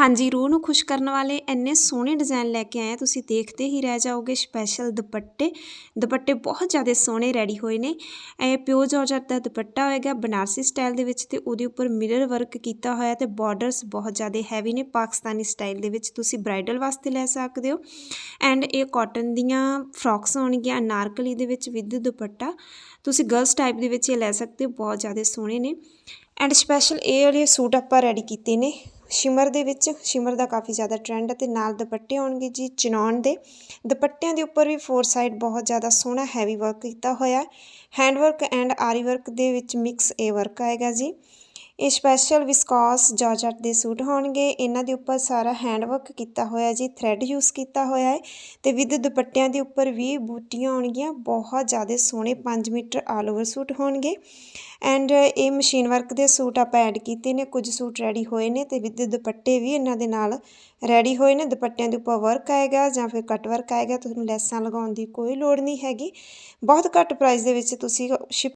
ਹਾਂਜੀ, ਰੂਹ ਨੂੰ ਖੁਸ਼ ਕਰਨ ਵਾਲੇ ਇੰਨੇ ਸੋਹਣੇ ਡਿਜ਼ਾਈਨ ਲੈ ਕੇ ਆਏ ਆ। ਤੁਸੀਂ ਦੇਖਦੇ ਹੀ ਰਹਿ ਜਾਓਗੇ ਸਪੈਸ਼ਲ ਦੁਪੱਟੇ। ਦੁਪੱਟੇ ਬਹੁਤ ਜ਼ਿਆਦਾ ਸੋਹਣੇ ਰੈਡੀ ਹੋਏ ਨੇ। ਇਹ ਪਿਓ ਜਾਰਜਟ ਦਾ ਦੁਪੱਟਾ ਹੋਏਗਾ ਬਨਾਰਸੀ ਸਟਾਈਲ ਦੇ ਵਿੱਚ ਤੇ ਉਹਦੇ ਉੱਪਰ ਮਿਰਰ ਵਰਕ ਕੀਤਾ ਹੋਇਆ ਤੇ ਬਾਰਡਰਸ ਬਹੁਤ ਜ਼ਿਆਦਾ ਹੈਵੀ ਨੇ ਪਾਕਿਸਤਾਨੀ ਸਟਾਈਲ ਦੇ ਵਿੱਚ। ਤੁਸੀਂ ਬ੍ਰਾਈਡਲ ਵਾਸਤੇ ਲੈ ਸਕਦੇ ਹੋ। ਐਂਡ ਇਹ ਕਾਟਨ ਦੀਆਂ ਫਰੋਕਸ ਹੋਣਗੀਆਂ ਅਨਾਰਕਲੀ ਦੇ ਵਿੱਚ ਵਿਦ ਦੁਪੱਟਾ। ਤੁਸੀਂ ਗਰਲਸ ਟਾਈਪ ਦੇ ਵਿੱਚ ਇਹ ਲੈ ਸਕਦੇ ਹੋ, ਬਹੁਤ ਜ਼ਿਆਦਾ ਸੋਹਣੇ ਨੇ। ਐਂਡ ਸਪੈਸ਼ਲ ਇਹ ਵਾਲੇ ਸੂਟ ਆਪਾਂ ਰੈਡੀ ਕੀਤੇ ਨੇ। ਸ਼ਿਮਰ ਦੇ ਵਿੱਚ, ਸ਼ਿਮਰ ਦਾ ਕਾਫੀ ਜ਼ਿਆਦਾ ਟ੍ਰੈਂਡ ਹੈ ਤੇ ਨਾਲ ਦੁਪੱਟੇ ਹੋਣਗੇ ਜੀ ਚਨੌਨ ਦੇ। ਦੁਪੱਟਿਆਂ ਦੇ ਉੱਪਰ ਵੀ ਫੋਰ ਸਾਈਡ ਬਹੁਤ ਜ਼ਿਆਦਾ ਸੋਹਣਾ ਹੈਵੀ ਵਰਕ ਕੀਤਾ ਹੋਇਆ ਹੈਂਡ ਵਰਕ ਐਂਡ ਆਰੀ ਵਰਕ ਦੇ ਵਿੱਚ ਮਿਕਸ ਇਹ ਵਰਕ ਆਏਗਾ ਜੀ। ਇਹ ਸਪੈਸ਼ਲ ਵਿਸਕੌਸ ਜਾਰਜਟ ਦੇ ਸੂਟ ਹੋਣਗੇ। ਇਹਨਾਂ ਦੇ ਉੱਪਰ ਸਾਰਾ ਹੈਂਡ ਵਰਕ ਕੀਤਾ ਹੋਇਆ ਜੀ ਥ੍ਰੈਡ ਯੂਜ਼ ਕੀਤਾ ਹੋਇਆ ਹੈ ਤੇ ਵਿਦ ਦੁਪੱਟਿਆਂ ਦੇ ਉੱਪਰ ਵੀ ਬੂਟੀਆਂ ਹੋਣਗੀਆਂ ਬਹੁਤ ਜ਼ਿਆਦਾ ਸੋਹਣੇ 5 ਮੀਟਰ ਆਲ ਓਵਰ ਸੂਟ ਹੋਣਗੇ। ਐਂਡ ਇਹ ਮਸ਼ੀਨ ਵਰਕ ਦੇ ਸੂਟ ਆਪਾਂ ਐਡ ਕੀਤੇ ਨੇ, ਕੁਝ ਸੂਟ ਰੈਡੀ ਹੋਏ ਨੇ ਤੇ ਵਿਦ ਦੁਪੱਟੇ ਵੀ ਇਹਨਾਂ ਦੇ ਨਾਲ ਰੈਡੀ ਹੋਏ ਨੇ। ਦੁਪੱਟਿਆਂ ਦੇ ਉੱਪਰ ਵਰਕ ਆਏਗਾ ਜਾਂ ਫਿਰ ਕੱਟ ਵਰਕ ਆਏਗਾ, ਤੁਹਾਨੂੰ ਲੈਸਾਂ ਲਗਾਉਣ ਦੀ ਕੋਈ ਲੋੜ ਨਹੀਂ ਹੈਗੀ। ਬਹੁਤ ਘੱਟ ਪ੍ਰਾਈਸ ਦੇ ਵਿੱਚ ਤੁਸੀਂ ਸ਼ਿਪ